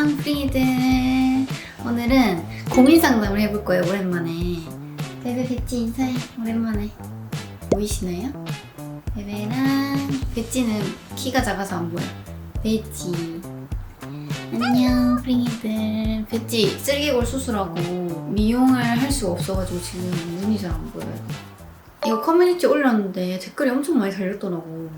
안녕 프리들 오늘은 고민 상담을 해볼 거예요 오랜만에. 베베 배지 인사해 오랜만에. 보이시나요? 베베랑 배지는 키가 작아서 안 보여. 배지. 안녕 프리들. 배지 쓸개골 수술하고 미용을 할 수가 없어가지고 지금 눈이 잘 안 보여요. 이거 커뮤니티 올렸는데 댓글이 엄청 많이 달렸더라고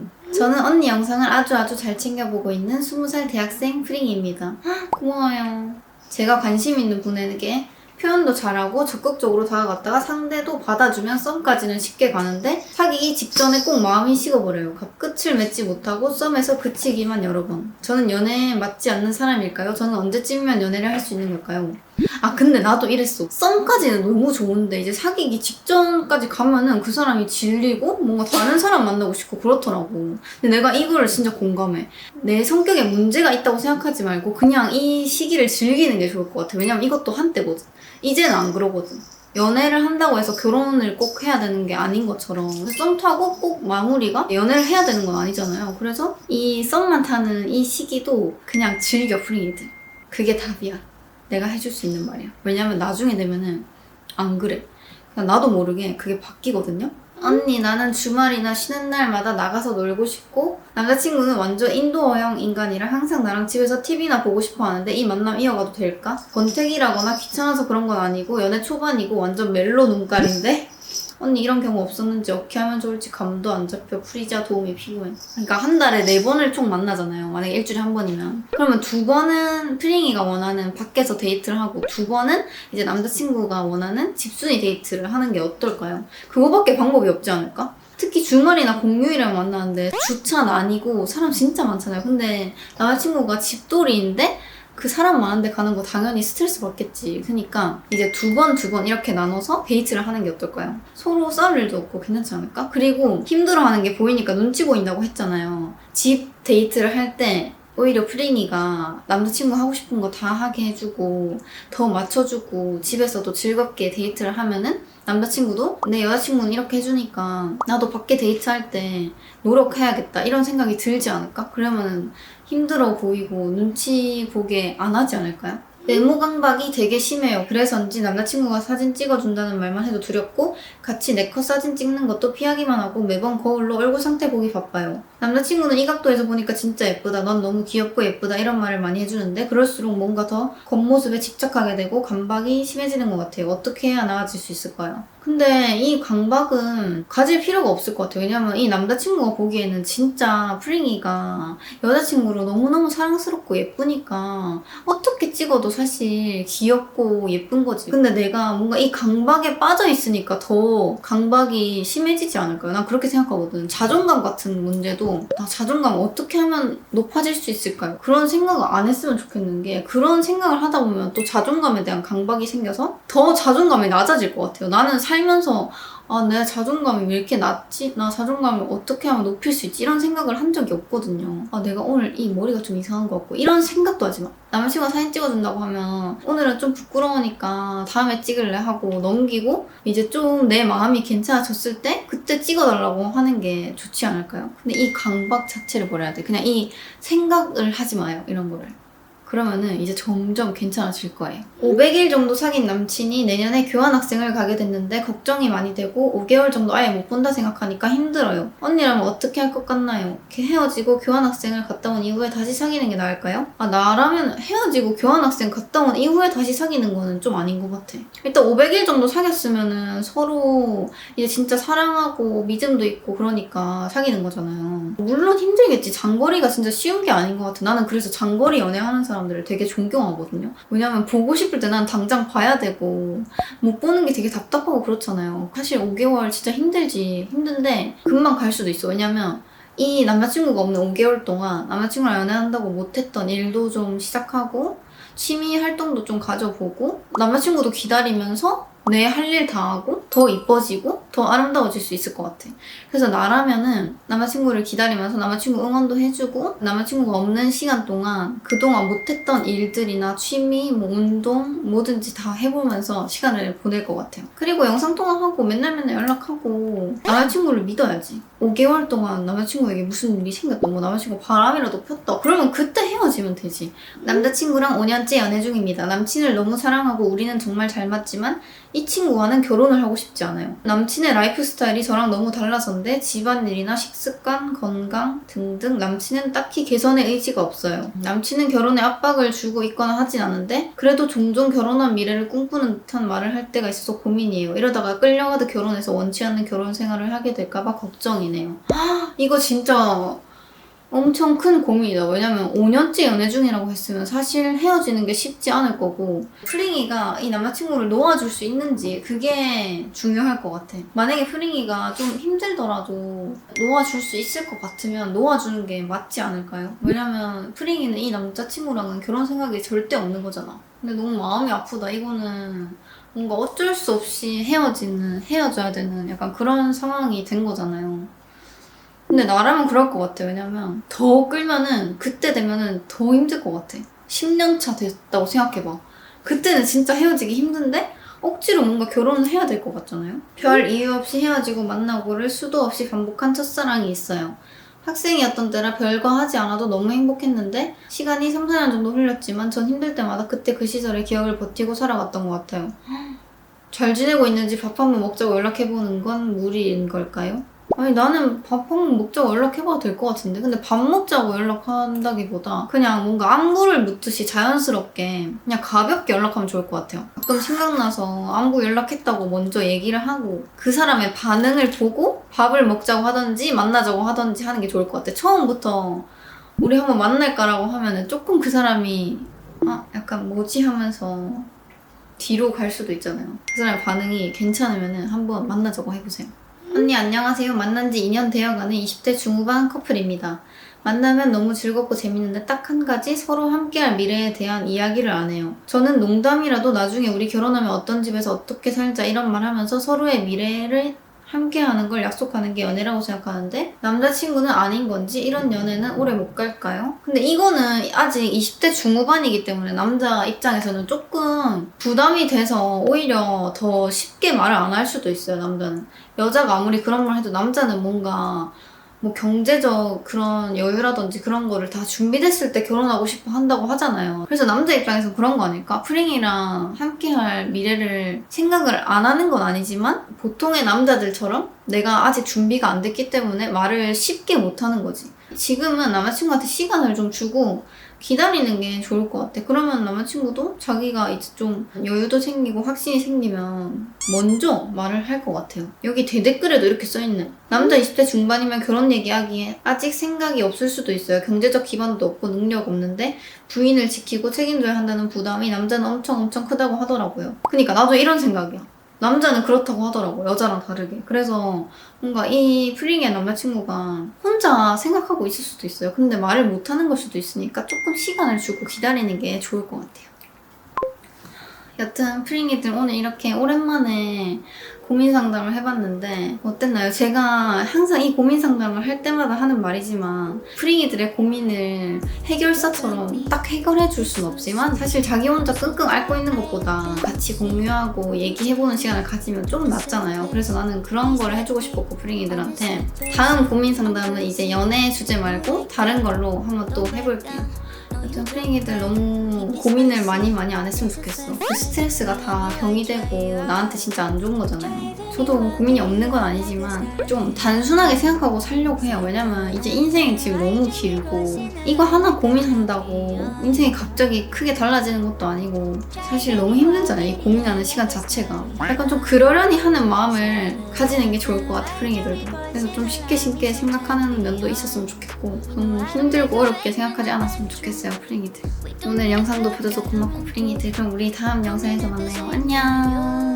저는 언니 영상을 아주 아주 잘 챙겨보고 있는 20살 대학생 프링입니다. 헉, 고마워요. 제가 관심 있는 분에게 표현도 잘하고 적극적으로 다가갔다가 상대도 받아주면 썸까지는 쉽게 가는데 사귀기 직전에 꼭 마음이 식어버려요. 갑- 끝을 맺지 못하고 썸에서 그치기만 여러 번. 저는 연애에 맞지 않는 사람일까요? 저는 언제쯤이면 연애를 할 수 있는 걸까요? 아 근데 나도 이랬어. 썸까지는 너무 좋은데 이제 사귀기 직전까지 가면은 그 사람이 질리고 뭔가 다른 사람 만나고 싶고 그렇더라고. 근데 내가 이거를 진짜 공감해. 내 성격에 문제가 있다고 생각하지 말고 그냥 이 시기를 즐기는 게 좋을 것 같아. 왜냐면 이것도 한때거든. 이제는 안 그러거든. 연애를 한다고 해서 결혼을 꼭 해야 되는 게 아닌 것처럼 썸 타고 꼭 마무리가 연애를 해야 되는 건 아니잖아요. 그래서 이 썸만 타는 이 시기도 그냥 즐겨 프리이들. 그게 답이야. 내가 해줄 수 있는 말이야. 왜냐면 나중에 되면은 안 그래. 그냥 나도 모르게 그게 바뀌거든요. 언니 나는 주말이나 쉬는 날마다 나가서 놀고 싶고 남자친구는 완전 인도어형 인간이라 항상 나랑 집에서 TV나 보고 싶어 하는데 이 만남 이어가도 될까? 권태기라거나 귀찮아서 그런 건 아니고 연애 초반이고 완전 멜로 눈깔인데 언니 이런 경우 없었는지 어떻게 하면 좋을지 감도 안 잡혀 프리자 도움이 필요해 그러니까 한 달에 네 번을 총 만나잖아요 만약에 일주일에 한 번이면 그러면 두 번은 프링이가 원하는 밖에서 데이트를 하고 두 번은 이제 남자친구가 원하는 집순이 데이트를 하는 게 어떨까요? 그거밖에 방법이 없지 않을까? 특히 주말이나 공휴일에 만나는데 주차는 아니고 사람 진짜 많잖아요. 근데 남자친구가 집돌이인데 그 사람 많은데 가는 거 당연히 스트레스 받겠지. 그러니까 이제 두 번 두 번 이렇게 나눠서 데이트를 하는 게 어떨까요? 서로 싸울 일도 없고 괜찮지 않을까? 그리고 힘들어하는 게 보이니까 눈치 보인다고 했잖아요. 집 데이트를 할 때 오히려 프링이가 남자친구 하고 싶은 거 다 하게 해주고 더 맞춰주고 집에서도 즐겁게 데이트를 하면은 남자친구도 내 여자친구는 이렇게 해주니까 나도 밖에 데이트할 때 노력해야겠다 이런 생각이 들지 않을까? 그러면은 힘들어 보이고 눈치 보게 안 하지 않을까요? 외모 강박이 되게 심해요. 그래서인지 남자친구가 사진 찍어준다는 말만 해도 두렵고 같이 내 컷 사진 찍는 것도 피하기만 하고 매번 거울로 얼굴 상태 보기 바빠요. 남자친구는 이 각도에서 보니까 진짜 예쁘다. 넌 너무 귀엽고 예쁘다. 이런 말을 많이 해주는데 그럴수록 뭔가 더 겉모습에 집착하게 되고 강박이 심해지는 것 같아요. 어떻게 해야 나아질 수 있을까요? 근데 이 강박은 가질 필요가 없을 것 같아요. 왜냐면 이 남자친구가 보기에는 진짜 프링이가 여자친구로 너무너무 사랑스럽고 예쁘니까 어떻게 찍어도 사실 귀엽고 예쁜 거지. 근데 내가 뭔가 이 강박에 빠져 있으니까 더 강박이 심해지지 않을까요? 난 그렇게 생각하거든. 자존감 같은 문제도 나 자존감 어떻게 하면 높아질 수 있을까요? 그런 생각을 안 했으면 좋겠는 게 그런 생각을 하다 보면 또 자존감에 대한 강박이 생겨서 더 자존감이 낮아질 것 같아요. 나는 살면서 아, 내 자존감이 왜 이렇게 낮지? 나 자존감을 어떻게 하면 높일 수 있지? 이런 생각을 한 적이 없거든요. 아, 내가 오늘 이 머리가 좀 이상한 것 같고, 이런 생각도 하지 마. 남자친구가 사진 찍어준다고 하면, 오늘은 좀 부끄러우니까 다음에 찍을래 하고 넘기고, 이제 좀 내 마음이 괜찮아졌을 때, 그때 찍어달라고 하는 게 좋지 않을까요? 근데 이 강박 자체를 버려야 돼. 그냥 이 생각을 하지 마요. 이런 거를. 그러면은 이제 점점 괜찮아질 거예요. 500일 정도 사귄 남친이 내년에 교환학생을 가게 됐는데 걱정이 많이 되고 5개월 정도 아예 못 본다 생각하니까 힘들어요. 언니라면 어떻게 할 것 같나요? 이렇게 헤어지고 교환학생을 갔다 온 이후에 다시 사귀는 게 나을까요? 아 나라면 헤어지고 교환학생 갔다 온 이후에 다시 사귀는 거는 좀 아닌 것 같아. 일단 500일 정도 사귀었으면은 서로 이제 진짜 사랑하고 믿음도 있고 그러니까 사귀는 거잖아요. 물론 힘들겠지. 장거리가 진짜 쉬운 게 아닌 것 같아. 나는 그래서 장거리 연애하는 사람들을 되게 존경하거든요. 왜냐면 보고 싶을 때 난 당장 봐야 되고 못 보는 게 되게 답답하고 그렇잖아요. 사실 5개월 진짜 힘들지. 힘든데 금방 갈 수도 있어. 왜냐면 이 남자친구가 없는 5개월 동안 남자친구랑 연애한다고 못했던 일도 좀 시작하고 취미 활동도 좀 가져보고 남자친구도 기다리면서 내 할 일 다 하고 더 이뻐지고 더 아름다워질 수 있을 것 같아. 그래서 나라면은 남자친구를 기다리면서 남자친구 응원도 해주고 남자친구가 없는 시간 동안 그동안 못했던 일들이나 취미, 뭐 운동 뭐든지 다 해보면서 시간을 보낼 것 같아요. 그리고 영상통화하고 맨날 맨날 연락하고 남자친구를 믿어야지. 5개월 동안 남자친구에게 무슨 일이 생겼다, 뭐 남자친구가 바람이라도 폈다. 그러면 그때 헤어지면 되지. 남자친구랑 5년째 연애 중입니다. 남친을 너무 사랑하고 우리는 정말 잘 맞지만 이 친구와는 결혼을 하고 싶지 않아요. 남친의 라이프 스타일이 저랑 너무 달라서인데 집안일이나 식습관, 건강 등등 남친은 딱히 개선의 의지가 없어요. 남친은 결혼에 압박을 주고 있거나 하진 않은데 그래도 종종 결혼한 미래를 꿈꾸는 듯한 말을 할 때가 있어서 고민이에요. 이러다가 끌려가듯 결혼해서 원치 않는 결혼 생활을 하게 될까봐 걱정이네요. 이거 진짜 엄청 큰 고민이다. 왜냐면 5년째 연애 중이라고 했으면 사실 헤어지는 게 쉽지 않을 거고 프링이가 이 남자친구를 놓아줄 수 있는지 그게 중요할 것 같아. 만약에 프링이가 좀 힘들더라도 놓아줄 수 있을 것 같으면 놓아주는 게 맞지 않을까요? 왜냐면 프링이는 이 남자친구랑은 결혼 생각이 절대 없는 거잖아. 근데 너무 마음이 아프다. 이거는 뭔가 어쩔 수 없이 헤어지는, 헤어져야 되는 약간 그런 상황이 된 거잖아요. 근데 나라면 그럴 것 같아. 왜냐면 더 끌면은 그때 되면은 더 힘들 것 같아. 10년 차 됐다고 생각해봐. 그때는 진짜 헤어지기 힘든데 억지로 뭔가 결혼을 해야 될 것 같잖아요. 별 이유 없이 헤어지고 만나고를 수도 없이 반복한 첫사랑이 있어요. 학생이었던 때라 별거 하지 않아도 너무 행복했는데 시간이 3, 4년 정도 흘렸지만 전 힘들 때마다 그때 그 시절의 기억을 버티고 살아갔던 것 같아요. 잘 지내고 있는지 밥 한 번 먹자고 연락해보는 건 무리인 걸까요? 아니 나는 밥한번 먹자고 연락해봐도 될 것 같은데. 근데 밥 먹자고 연락한다기보다 그냥 뭔가 안부를 묻듯이 자연스럽게 그냥 가볍게 연락하면 좋을 것 같아요. 가끔 생각나서 안부 연락했다고 먼저 얘기를 하고 그 사람의 반응을 보고 밥을 먹자고 하던지 만나자고 하던지 하는 게 좋을 것 같아. 처음부터 우리 한번 만날까라고 하면은 조금 그 사람이 아 약간 뭐지 하면서 뒤로 갈 수도 있잖아요. 그 사람의 반응이 괜찮으면은 한번 만나자고 해보세요 언니 안녕하세요. 만난 지 2년 되어가는 20대 중후반 커플입니다. 만나면 너무 즐겁고 재밌는데 딱 한 가지 서로 함께할 미래에 대한 이야기를 안 해요. 저는 농담이라도 나중에 우리 결혼하면 어떤 집에서 어떻게 살자 이런 말 하면서 서로의 미래를 함께하는 걸 약속하는 게 연애라고 생각하는데 남자친구는 아닌 건지 이런 연애는 오래 못 갈까요? 근데 이거는 아직 20대 중후반이기 때문에 남자 입장에서는 조금 부담이 돼서 오히려 더 쉽게 말을 안 할 수도 있어요 남자는 여자가 아무리 그런 말 해도 남자는 뭔가 뭐 경제적 그런 여유라든지 그런 거를 다 준비됐을 때 결혼하고 싶어 한다고 하잖아요. 그래서 남자 입장에서 그런 거 아닐까? 프링이랑 함께할 미래를 생각을 안 하는 건 아니지만 보통의 남자들처럼 내가 아직 준비가 안 됐기 때문에 말을 쉽게 못 하는 거지. 지금은 남자친구한테 시간을 좀 주고 기다리는 게 좋을 것 같아. 그러면 남자친구도 자기가 이제 좀 여유도 생기고 확신이 생기면 먼저 말을 할 것 같아요. 여기 대댓글에도 이렇게 써있네. 남자 20대 중반이면 결혼 얘기하기에 아직 생각이 없을 수도 있어요. 경제적 기반도 없고 능력 없는데 부인을 지키고 책임져야 한다는 부담이 남자는 엄청 엄청 크다고 하더라고요. 그러니까 나도 이런 생각이야. 남자는 그렇다고 하더라고 여자랑 다르게. 그래서 뭔가 이 프링의 남자친구가 혼자 생각하고 있을 수도 있어요. 근데 말을 못하는 걸 수도 있으니까 조금 시간을 주고 기다리는 게 좋을 것 같아요 여튼 프링이들 오늘 이렇게 오랜만에 고민 상담을 해봤는데 어땠나요? 제가 항상 이 고민 상담을 할 때마다 하는 말이지만 프링이들의 고민을 해결사처럼 딱 해결해 줄순 없지만 사실 자기 혼자 끙끙 앓고 있는 것보다 같이 공유하고 얘기해보는 시간을 가지면 좀 낫잖아요. 그래서 나는 그런 거를 해주고 싶었고 프링이들한테 다음 고민 상담은 이제 연애 주제 말고 다른 걸로 한번 또 해볼게요. 프링이들 너무 고민을 많이 많이 안 했으면 좋겠어. 그 스트레스가 다 병이 되고 나한테 진짜 안 좋은 거잖아요. 저도 고민이 없는 건 아니지만 좀 단순하게 생각하고 살려고 해요. 왜냐면 이제 인생이 지금 너무 길고 이거 하나 고민한다고 인생이 갑자기 크게 달라지는 것도 아니고 사실 너무 힘들잖아요. 이 고민하는 시간 자체가. 약간 좀 그러려니 하는 마음을 가지는 게 좋을 것 같아, 프링이들도. 그래서 좀 쉽게 쉽게 생각하는 면도 있었으면 좋겠고 너무 힘들고 어렵게 생각하지 않았으면 좋겠어요, 프링이들. 오늘 영상도 봐줘서 고맙고 프링이들. 그럼 우리 다음 영상에서 만나요. 안녕.